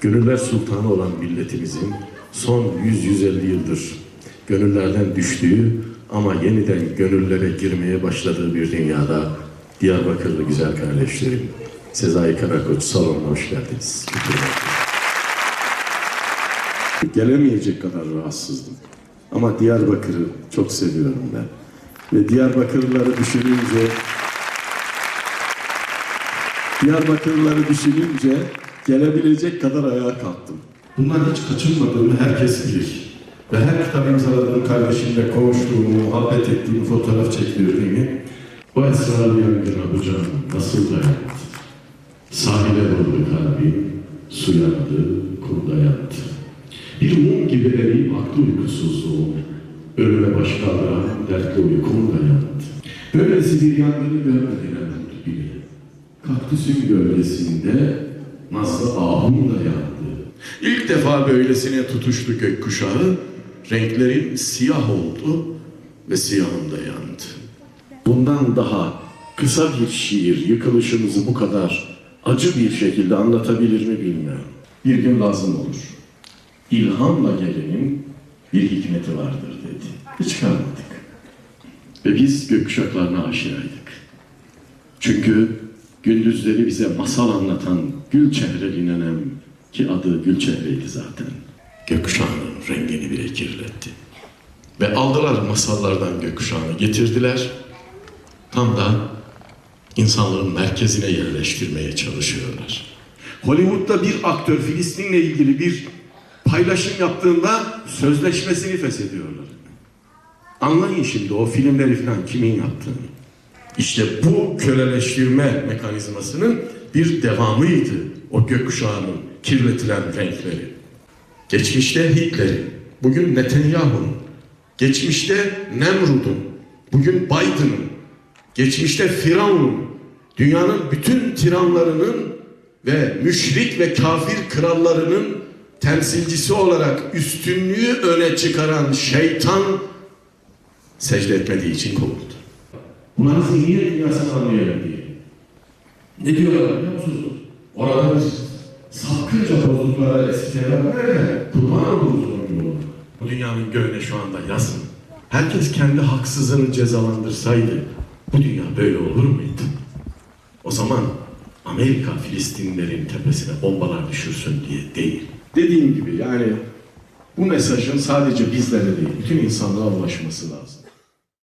Gönüller sultanı olan milletimizin son 100-150 yıldır gönüllerden düştüğü ama yeniden gönüllere girmeye başladığı bir dünyada Diyarbakırlı güzel kardeşlerim, Sezai Karakoç salonuna hoş geldiniz. Gelemeyecek kadar rahatsızdım. Ama Diyarbakır'ı çok seviyorum ben. Ve Diyarbakırlıları düşününce Diyarbakırlıları düşününce gelebilecek kadar ayağa kalktım. Bundan hiç kaçınmadığımı herkes bilir. Ve her kitap imzaladığım kardeşimle konuştuğumu, muhabbet ettiğimi, fotoğraf çektirdiğimi o esrarlı yangına canım nasıl dayandı? Sahile vurdu kalbim, su yandı, kumda yattı. Bir mum gibi eriyip aktı uykusuzluğum. Ölüme baş kaldıran dertli uykum da yattı. Böylesi bir yangını görmedim umut gibi. Kaktüsün gölgesinde nazlı ahum da yandı. İlk defa böylesine tutuştu gökkuşağı, renklerim siyah oldu ve siyahım da yandı. Bundan daha kısa bir şiir yıkılışımızı bu kadar acı bir şekilde anlatabilir mi bilmiyorum. Bir gün lazım olur. İlhamla gelenin bir hikmeti vardır dedi. Çıkarmadık. Ve biz gökkuşaklarına aşinaydık. Çünkü gündüzleri bize masal anlatan Gülçehreli nenem ki adı Gülçehre'ydi zaten. Gökkuşağının rengini bile kirletti. Ve aldılar masallardan gökkuşağını getirdiler. Tam da insanlığın merkezine yerleştirmeye çalışıyorlar. Hollywood'da bir aktör Filistin'le ilgili bir paylaşım yaptığında sözleşmesini feshediyorlar. Anlayın şimdi o filmleri falan kimin yaptığını. İşte bu köleleştirme mekanizmasının bir devamıydı o gökkuşağının kirletilen renkleri. Geçmişte Hitler'in, bugün Netanyahu'nun, geçmişte Nemrud'un, bugün Biden'ın, geçmişte Firavun'un, dünyanın bütün tiranlarının ve müşrik ve kafir krallarının temsilcisi olarak üstünlüğü öne çıkaran şeytan secde etmediği için kovuldu. Bunların zihniyet dünyasını anlayalım diye. Ne diyorlar biliyor musunuz? Orada biz sapkınca bozduklara eskiler nerede? Kurban yoluna. Bu dünyanın göğüne şu anda yazın. Herkes kendi haksızını cezalandırsaydı bu dünya böyle olur muydu? O zaman Amerika Filistinlerin tepesine bombalar düşürsün diye değil. Dediğim gibi yani bu mesajın sadece bizlere değil, bütün insanlığa ulaşması lazım.